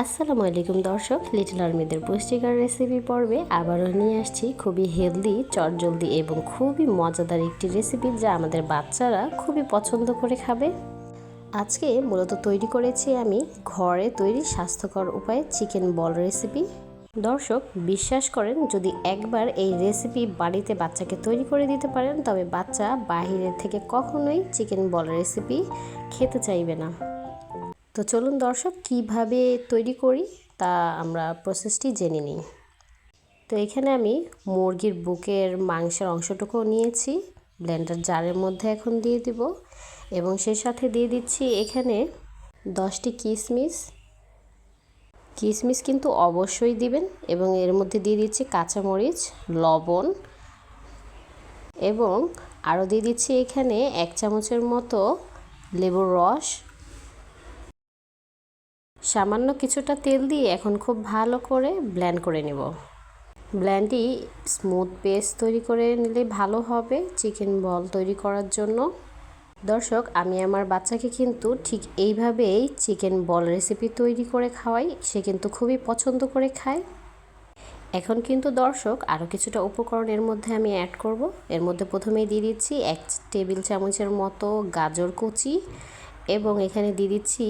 আসসালামু আলাইকুম দর্শক লিটল আর্মিদের পুষ্টিকর রেসিপি পর্বে আবারও নিয়ে আসছি খুবই হেলদি চটজলদি এবং খুবই মজাদার একটি রেসিপি যা আমাদের বাচ্চারা খুবই পছন্দ করে খাবে। আজকে মূলত তৈরি করেছি আমি ঘরে তৈরি স্বাস্থ্যকর উপায়ে চিকেন বল রেসিপি দর্শক, বিশ্বাস করেন, যদি একবার এই রেসিপি বাড়িতে বাচ্চাকে তৈরি করে দিতে পারেন, তবে বাচ্চা বাহিরের থেকে কখনোই চিকেন বল রেসিপি খেতে চাইবে না। তো চলুন দর্শক, কীভাবে তৈরি করি তা আমরা প্রসেসটি জেনে নিই। তো এখানে আমি মুরগির বুকের মাংসের অংশটুকু নিয়েছি ব্লেন্ডার জারের মধ্যে এখন দিয়ে দিব এবং সেই সাথে দিয়ে দিচ্ছি এখানে দশটি কিশমিশ কিশমিশ কিন্তু অবশ্যই দিবেন এবং এর মধ্যে দিয়ে দিচ্ছি কাঁচামরিচ, লবণ এবং আরও দিয়ে দিচ্ছি এখানে এক চামচের মতো লেবুর রস সামান্য কিছুটা তেল দিয়ে এখন খুব ভালো করে ব্ল্যান্ড করে নেব। ব্ল্যান্ডটি স্মুথ পেস্ট তৈরি করে নিলে ভালো হবে চিকেন বল তৈরি করার জন্য। দর্শক, আমি আমার বাচ্চাকে কিন্তু ঠিক এইভাবেই চিকেন বল রেসিপি তৈরি করে খাওয়াই, সে কিন্তু খুবই পছন্দ করে খায়। এখন কিন্তু দর্শক, আরও কিছুটা উপকরণ এর মধ্যে আমি অ্যাড করব। এর মধ্যে প্রথমেই দিয়ে দিচ্ছি এক টেবিল চামচের মতো গাজর কুচি এবং এখানে দিয়ে দিচ্ছি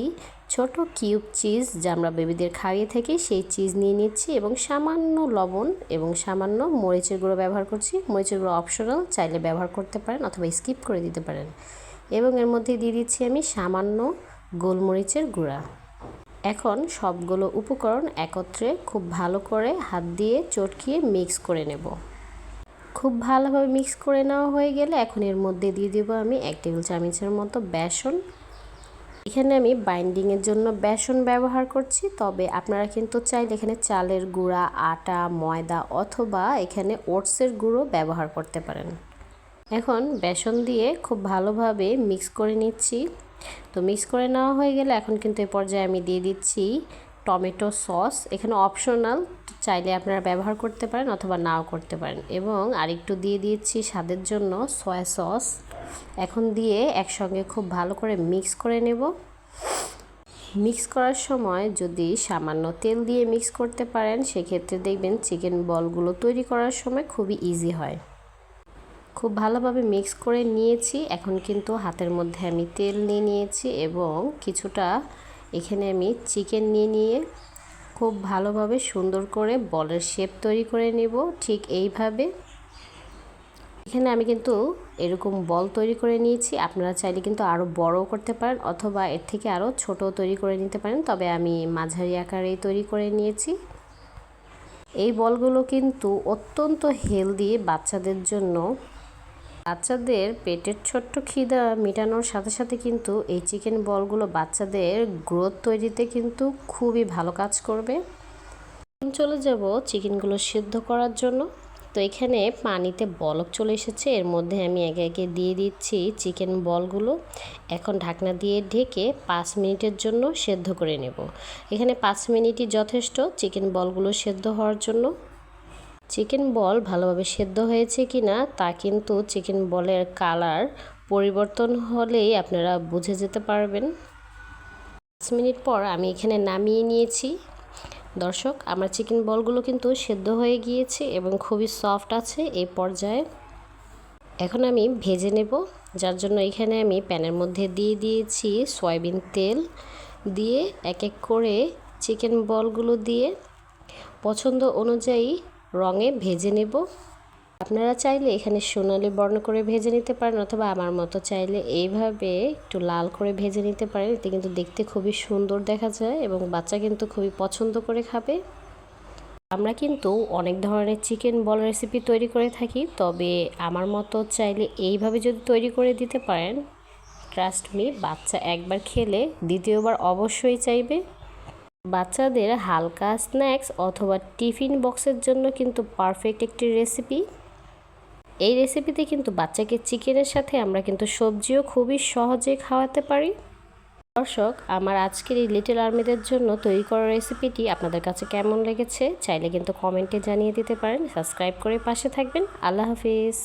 ছোট কিউব চিজ যা আমরা বেবিদের খাইয়ে থেকে সেই চিজ নিয়ে নিচ্ছি এবং সামান্য লবণ এবং সামান্য মরিচের গুঁড়ো ব্যবহার করছি। মরিচের গুঁড়ো অপশনাল চাইলে ব্যবহার করতে পারেন অথবা স্কিপ করে দিতে পারেন। এবং এর মধ্যে দিয়ে দিচ্ছি আমি সামান্য গোলমরিচের গুঁড়া। এখন সবগুলো উপকরণ একত্রে খুব ভালো করে হাত দিয়ে চটকিয়ে মিক্স করে নেব। খুব ভালোভাবে মিক্স করে নেওয়া হয়ে গেলে এখন এর মধ্যে দিয়ে দেবো আমি এক টেবিল চামচের মতো বেসন। এখানে আমি বাইন্ডিংয়ের জন্য বেসন ব্যবহার করছি, তবে আপনারা কিন্তু চাইলে এখানে চালের গুঁড়া, আটা, ময়দা অথবা এখানে ওটসের গুঁড়ো ব্যবহার করতে পারেন। এখন বেসন দিয়ে খুব ভালোভাবে মিক্স করে নিচ্ছি। তো মিক্স করে নেওয়া হয়ে গেলে এখন কিন্তু এ পর্যায়ে আমি দিয়ে দিচ্ছি টমেটো সস। এখানে অপশনাল চাইলে আপনারা ব্যবহার করতে পারেন অথবা নাও করতে পারেন। এবং আরেকটু দিয়ে দিচ্ছি স্বাদের জন্য সয়া সস এখন দিয়ে একসঙ্গে খুব ভালো করে মিক্স করে নেব। মিক্স করার সময় যদি সামান্য তেল দিয়ে মিক্স করতে পারেন, সেক্ষেত্রে দেখবেন চিকেন বলগুলো তৈরি করার সময় খুবই ইজি হয়। খুব ভালোভাবে মিক্স করে নিয়েছি। এখন কিন্তু হাতের মধ্যে আমি তেল নিয়ে নিয়েছি এবং কিছুটা এখানে আমি চিকেন নিয়ে নিয়ে খুব ভালোভাবে সুন্দর করে বলের শেপ তৈরি করে নেব। ঠিক এইভাবে এখানে আমি কিন্তু এরকম বল তৈরি করে নিয়েছি। আপনারা চাইলে কিন্তু আরও বড় করতে পারেন অথবা এর থেকে আরও ছোট তৈরি করে নিতে পারেন। তবে আমি মাঝারি আকারেই তৈরি করে নিয়েছি। এই বলগুলো কিন্তু অত্যন্ত হেলদি বাচ্চাদের জন্য। বাচ্চাদের পেটের ছোট্ট খিদা মেটানোর সাথে সাথে কিন্তু এই চিকেন বলগুলো বাচ্চাদের গ্রোথ তৈরিতে কিন্তু খুবই ভালো কাজ করবে। চলে যাব চিকেনগুলো সিদ্ধ করার জন্য। তো এখানে পানিতে বলক চলে এসেছে। এর মধ্যে আমি একে একে দিয়ে দিচ্ছি চিকেন বলগুলো। এখন ঢাকনা দিয়ে ঢেকে পাঁচ মিনিটের জন্য সেদ্ধ করে নেব। এখানে পাঁচ মিনিটই যথেষ্ট চিকেন বলগুলো সেদ্ধ হওয়ার জন্য। চিকেন বল ভালোভাবে সেদ্ধ হয়েছে কি না তা কিন্তু চিকেন বলের কালার পরিবর্তন হলেই আপনারা বুঝে যেতে পারবেন। পাঁচ মিনিট পর আমি এখানে নামিয়ে নিয়েছি। দর্শক, আমার চিকেন বলগুলো কিন্তু সেদ্ধ হয়ে গিয়েছে এবং খুবই সফট আছে এই পর্যায়ে। এখন আমি ভেজে নেব, যার জন্য এখানে আমি প্যানের মধ্যে দিয়ে দিয়েছি সয়াবিন তেল। দিয়ে এক এক করে চিকেন বলগুলো দিয়ে পছন্দ অনুযায়ী রঙে ভেজে নেব। আপনারা চাইলে এখানে সোনালি বর্ণ করে ভেজে নিতে পারেন অথবা আমার মতো চাইলে এইভাবে একটু লাল করে ভেজে নিতে পারেন। এতে কিন্তু দেখতে খুবই সুন্দর দেখা যায় এবং বাচ্চা কিন্তু খুবই পছন্দ করে খাবে। আমরা কিন্তু অনেক ধরনের চিকেন বল রেসিপি তৈরি করে থাকি, তবে আমার মতো চাইলে এইভাবে যদি তৈরি করে দিতে পারেন ট্রাস্ট মি বাচ্চা একবার খেলে দ্বিতীয়বার অবশ্যই চাইবে। বাচ্চাদের হালকা স্ন্যাক্স অথবা টিফিন বক্সের জন্য কিন্তু পারফেক্ট একটি রেসিপি এই রেসিপিতে কিন্তু বাচ্চাকে চিকেনের সাথে আমরা কিন্তু সবজিও খুবই সহজে খাওয়াতে পারি। দর্শক, আমার আজকের এই লিটল আর্মিদের জন্য তৈরি করা রেসিপিটি আপনাদের কাছে কেমন লেগেছে, চাইলে কিন্তু কমেন্টে জানিয়ে দিতে পারেন। সাবস্ক্রাইব করে পাশে থাকবেন। আল্লাহ হাফিজ।